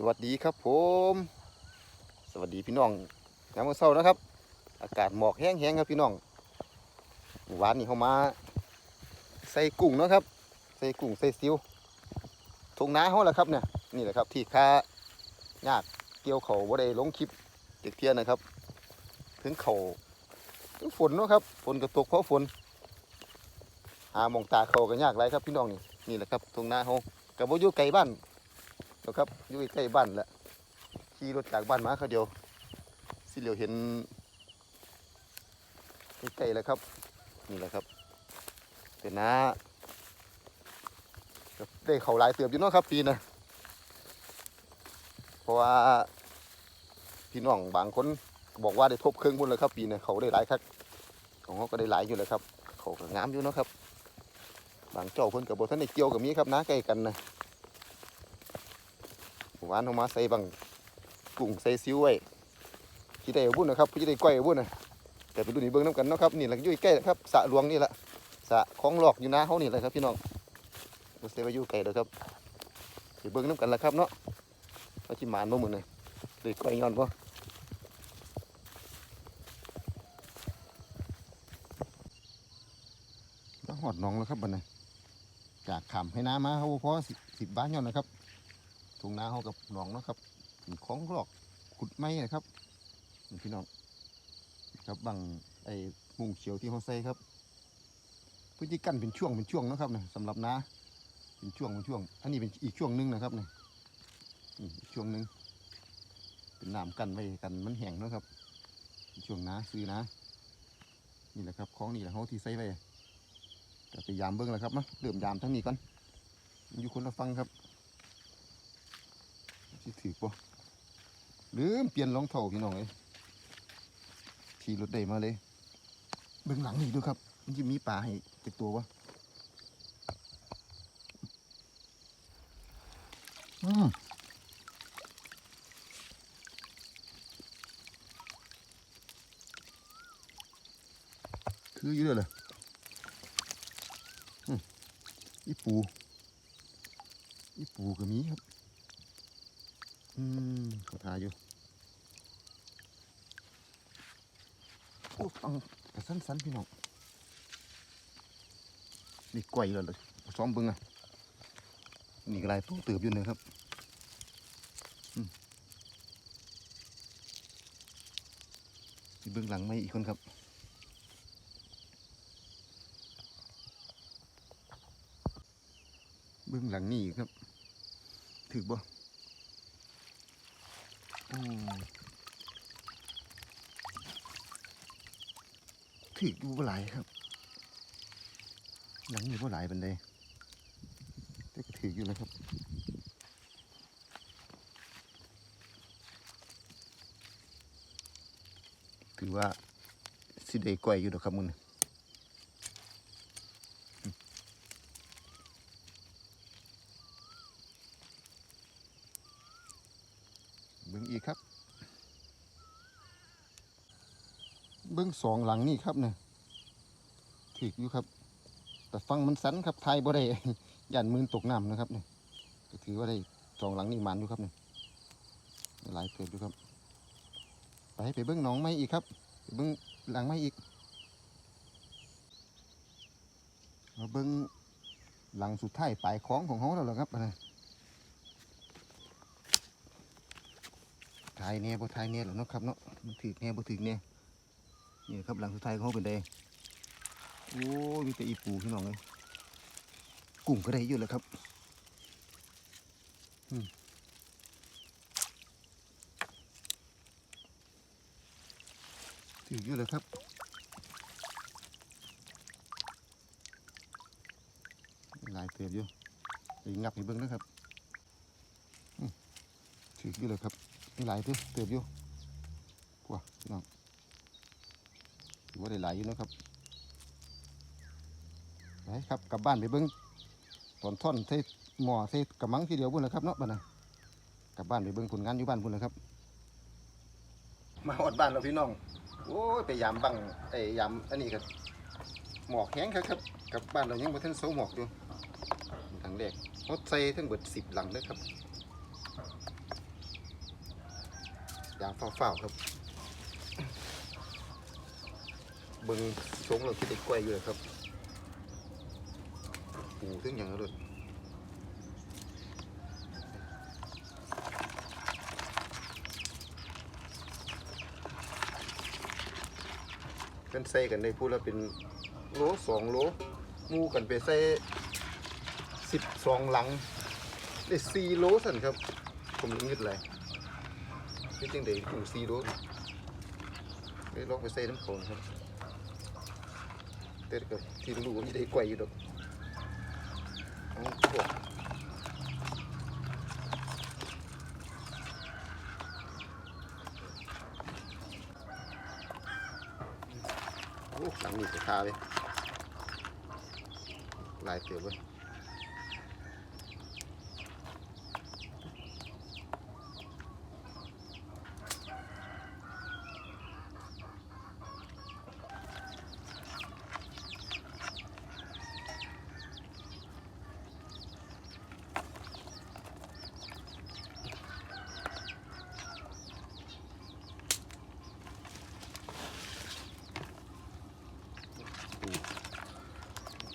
สวัสดีครับผม สวัสดีพี่น้องยามมื้อเช้านะครับ อากาศหมอกแห้งๆครับพี่น้องวานนี้เข้ามา ใส่กุ้งนะครับ ใส่กุ้งใส่ซิวทงน้าเขาแหละครับเนี่ยนี่แหละครับที่ค้ายากเกี่ยวเขาบ่ได้ลงคลิปเด็กเทียนนะครับ ถึงเขาถึงฝนเนาะครับฝนก็ตกเพราะฝนหามองตาเขาก็ยากไรครับพี่น้องนี่นี่แหละครับทงน้าเขากับว่าอยู่ไกลบ้าน นะครับอยู่ใกล้บ้านแหละขี่รถจากบ้านมาเขาเดียว สิเหลียวเห็นใกล้ๆแล้วครับ นี่แหละครับเป็นน้าก็ได้เขาหลายเติบอยู่เนาะครับปีนะเพราะว่าพี่น้องบางคนบอกว่าได้ทบเครื่องบุญเลยครับ ปีนะเขาได้หลายครับของเขาก็ได้หลายอยู่เลยครับ เขาก็งามอยู่เนาะครับบางเจ้าเพิ่นกับบท่านได้เกี่ยวกับมีครับน้าใกล้กันนะ หวานออกมาใส่บังกุ้งใส่ซิวไว้ที่ได้บุญนะครับที่ได้ก้อยบุญนะแต่ไปดูนี่เบิ้งน้ำกันเนาะครับนี่แหละอยู่ใกล้ครับสะหลวงนี่แหละสระของหลอกอยู่นาเขานี่แหละครับพี่น้องบ่เซว่าอยู่ไกลเด้อครับไปเบิ้งน้ำกันละครับเนาะว่าที่หมานบ่มือนี่ได้ก้อยย้อนบ่หอดหนองแล้วครับบัดนี้จากขามให้น้ามาเขาพอสิบบาทย้อนนะครับ ทุ่งนาเขากับหนองนะครับของหลอกขุดไม้นะครับนี่พี่น้องครับบังไอ้มุงเขียวที่เขาใส่ครับพื้นที่กั้นเป็นช่วงเป็นช่วงนะครับนะสำหรับนาเป็นช่วงเป็นช่วง อันนี้เป็นอีกช่วงหนึงนะครับนี่นี่อีกช่วงหนึงเป็นน้ำกั้นไว้กันมันแห้งนะครับ ช่วงนาซื้อนานี่แหละครับของนี่แหละเขาที่ใส่ไว้ก็ไปยามเบิ้งแล้วครับมาเริ่มยามทั้งนี้ก่อนอยู่คนละฟังครับ สิถือปะลืมเปลี่ยนรองเท้าพี่น้องเลยขี่รถได้มาเลย เบื้องหลังนี่ดูครับมันจะมีปลาให้ติดตัววะอืมคืออยู่เลยเหรออืมอีปู อีปูก็มีครับ อืมขอทายอยู่โอ้ฟังกระสันสันๆพี่น้องนี่ไกวแล้วเลยซ้อมเบิ้งอะนี่ก็ลายตู้เติบอยู่นะครับอืมนี่เบิ้งหลังไม่อีกคนครับเบิ้งหลังนี่อีกครับถือบ่อืม ถือดูบ่หลายครับ หลังอยู่บ่หลายบันไดแต่ก็ถืออยู่นะครับถือว่าสิได้ก่อยอยู่ดอกครับมึงอืมเบิ่งอีกครับ เบื้องสองหลังนี่ครับเนี่ยถีกอยู่ครับ แต่ฟังมันสันครับไทยบ่ได้ยันมืนตกน้ำนะครับเนี่ยก็ถือว่าได้สองหลังนี่มันอยู่ครับเนี่ยหลายเติบอยู่ครับ ไปไปเบื้องหนองไม้อีกครับไปเบื้องหลังไม้อีกมาเบื้องหลังสุดท้ายปลายคล้องของเขาแล้วหรอครับอะไรทายเนี่ยบ่ทายเนี่ยหละเนาะครับเนาะมันถือเนี่ยบ่ถือเนี่ย นี่ครับหลังสุดท้ายของเขาเป็นไดโอ้ยมีแต่อีปูพี่น้องเลยกุ้งก็ได้เยอะเลยครับอืมถือเยอะเลยครับหลายเติบอยู่ไปงับให้เบิ้งนะครับถือเยอะเลยครับมีหลายเติบเติบอยู่กว่าพี่น้อง ถือว่าได้หลายอยู่นะครับไปครับกลับบ้านไปเบิ้งตอนท่อนใส่หม้อใส่กระมังทีเดียวพุ่นเลยครับเนาะบ้านนะกลับบ้านไปเบิ้งผลงานอยู่บ้านพุ่นเลยครับ มาอดบ้านเราพี่น้องโอ้ยไปยามบังไอ้ยามอันนี้ครับหมอกแห้งครับครับกลับบ้านเรายังบ่ทันเสาหมอกอยู่ทางแรกรถใส่ทั้งเบิดสิบหลังเลยครับยางเฝ้าๆครับ เบิ่งชงเราคิดได้กล้วยอยู่เลยครับปูถึงอย่างนั้นเลยกันใส่กันได้พูดแล้วเป็นโลสองโลมูกันไปใส่สิบสองหลังได้สี่โลสั่นครับ ผมยังงึดเลยนี่จริงเดี๋ยวปูสี่โลได้ลองไปใส่น้ำโขงครับ เต้นกับที่รู้ว่ามีได้กวยอยู่ดอกเอาพวกโอ้ตังมีราคาเลยลายเตี๋ยวเลย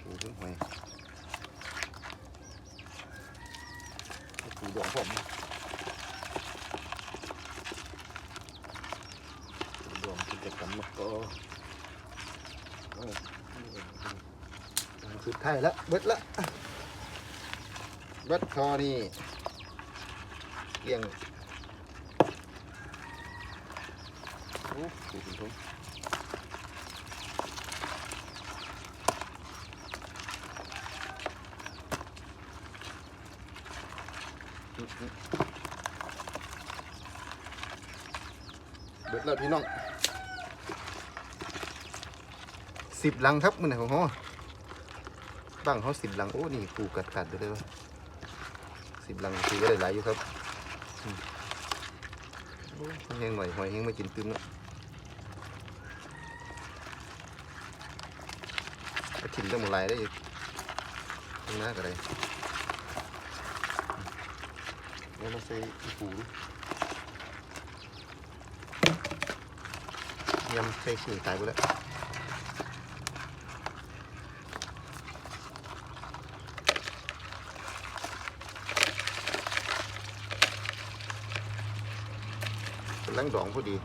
ปูเพิ่งหอยปูดองผมปูดอง กิจกรรมมะกอเอาอันสุดท้ายแล้วเบิดละเบิดคอนี่เกี่ยงโอ้ปูเป็นทงเบิดแล้วพี่น้อง สิบลังครับมือไหนของเขาตั้งเขาสิบลังโอ้นี่ปูกัดกัดเลยวะสิบลังคือก็ได้หลายอยู่ครับแห้งหน่อยหอยแห้งมากินตึมแล้วเอาถิ่นต้องมาลายได้อีกตรงหน้าก็ได้แล้วมาใส่ปูยำใส่ขิงตายไปแล้วำลังดองพอดี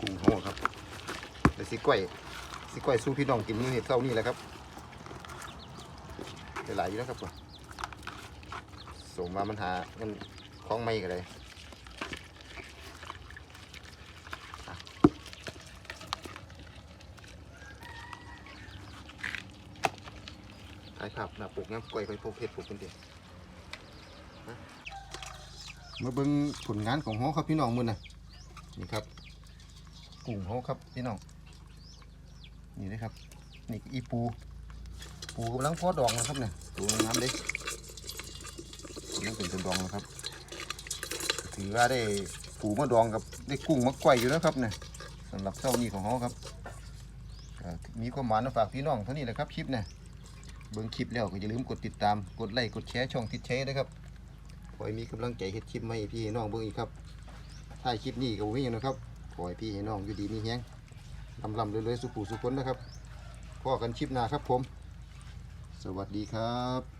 กุ้งโหครับเดี๋ยวสิก้อยสิก้อยสู้พี่น้องกินมื้อเห็ดเช้านี่แหละครับได้หลายอยู่แล้วครับผมส่งมามันหามันคล้องไม่กันเลย ถ่ายภาพหน้าปกน้ำกล้วยไปพวกเพชรปลูกเป็นเดียมาเบิ่งผลงานของเขาครับพี่น้องมือนะนี่ครับกลุ่มเขาครับพี่น้องนี่นะครับนี่อีปู ปูกำลังพอดองนะครับเนี่ยตัวงามเด็กกำลังเป็นตัวดองนะครับ ถือว่าได้ปูมาดองกับได้กุ้งมาก่อยอยู่นะครับเนี่ยสำหรับเช้านี้ของเขาครับมีความหวานมาฝากพี่น้องเท่านี้แหละครับคลิปเนี่ย เบิ้งคลิปแล้วก็อย่าลืมกดติดตาม กดไลค์ กดแชร์ช่องติดแชร์นะครับขอให้มีกำลังใจเฮ็ดคลิปมาให้พี่ให้น้องเบิ้งอีกครับถ่ายคลิปนี้ก็บ่มีหยังนะครับ ขอให้พี่ให้น้องอยู่ดีมีแฮงลำลำเรื่อยๆสุขูสุขคนนะครับพ่อกันคลิปหน้าครับผม สวัสดีครับ